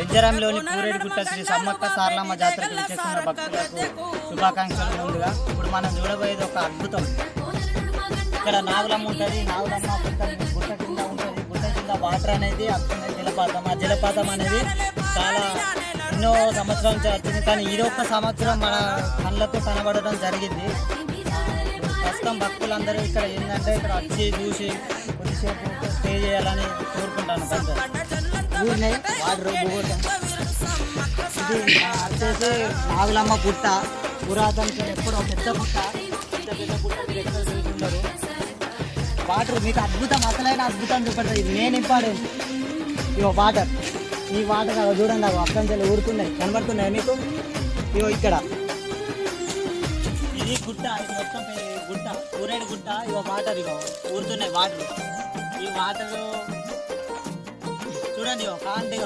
వెంజరాంలోని పూరేడుగుట్ట శ్రీ సమ్మక్క సారలమ్మ జాతరకు విచ్చేస్తున్న భక్తులకు శుభాకాంక్షలు ముందుగా ఇప్పుడు మనం చూడబోయేది ఒక అద్భుతం. ఇక్కడ నాగులమ్మ ఉంటుంది నాగులమ్మ గుట్ట గుట్ట కింద ఉంటుంది గుట్ట కింద వాటర్ అనేది వస్తుంది జలపాతం. ఆ జలపాతం అనేది చాలా ఎన్నో సంవత్సరాల నుంచి వచ్చింది. కానీ ఈ ఒక్క సంవత్సరం మన కళ్ళకు కనబడడం జరిగింది. ప్రస్తుతం భక్తులందరూ ఇక్కడ ఏంటంటే ఇక్కడ వచ్చి చూసి కొద్దిసేపు స్టే చేయాలని కోరుకుంటాను. పెద్ద ఊరినాయి వాటర్ భూగోళం ఇది వచ్చేసి నాగులమ్మ గుట్ట పురాతన ఎప్పుడో పెద్ద గుట్ట పెద్ద పెద్ద గుట్ట వాటర్ మీకు అద్భుతం అసలైన అద్భుతం చెప్పండి ఇది నేను ఇంపార్టెంట్ ఇగో వాటర్ ఈ వాటర్ అవి చూడండి అవి అక్కడి నుంచి ఊరుతున్నాయి కనబడుతున్నాయి మీకు? ఇగో ఇక్కడ. ఇది గుట్ట ఇది మొత్తం గుట్ట. ఊరేడు గుట్ట ఇగో వాటర్ ఇగో. ఊరుతున్నాయి వాటర్ ఈ వాటర్ చూడండి